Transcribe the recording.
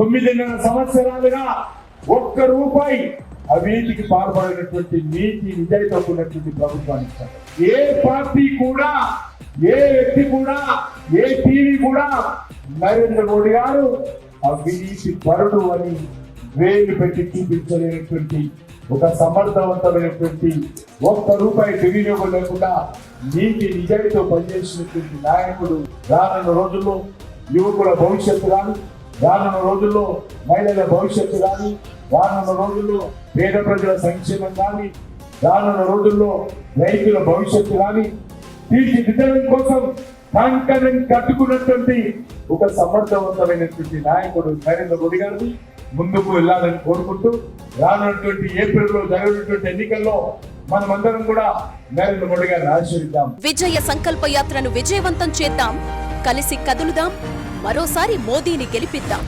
తొమ్మిదిన్నర సంవత్సరాలుగా ఒక్క రూపాయి అవినీతికి పాల్పడినటువంటి నీతి నిజాయితీ ఉన్నటువంటి ప్రభుత్వానికి ఏ పార్టీ కూడా ఏ వ్యక్తి కూడా ఏ టీవీ కూడా నరేంద్ర మోడీ గారు అవినీతి పరుడు అని వేలు పెట్టి చూపించలేనటువంటి ఒక సమర్థవంతమైనటువంటి ఒక్క రూపాయి దుర్వినియోగం లేకుండా నీతి నిజాయితీతో పనిచేసినటువంటి నాయకుడు రానున్న రోజుల్లో యువకుల భవిష్యత్తు కానీ రానున్న రోజుల్లో మహిళల భవిష్యత్తు కానీ రానున్న రోజుల్లో పేద ప్రజల సంక్షేమం కానీ రానున్న రోజుల్లో రైతుల భవిష్యత్తు కానీ తీర్చిదిద్దడం కోసం కంకణం కట్టుకున్నటువంటి ఒక సమర్థవంతమైనటువంటి నాయకుడు నరేంద్ర మోడీ గారిని ముందుకు వెళ్ళాలని కోరుకుంటూ రానున్నటువంటి ఏప్రిల్లో జరగనున్నటువంటి ఎన్నికల్లో మనమందరం కూడా నరేంద్ర మోడీ గారిని ఆశీర్విద్దాం విజయ సంకల్ప యాత్రను విజయవంతం చేద్దాం. కలిసి కదులుదాం. మరోసారి మోదీని గెలిపిద్దాం.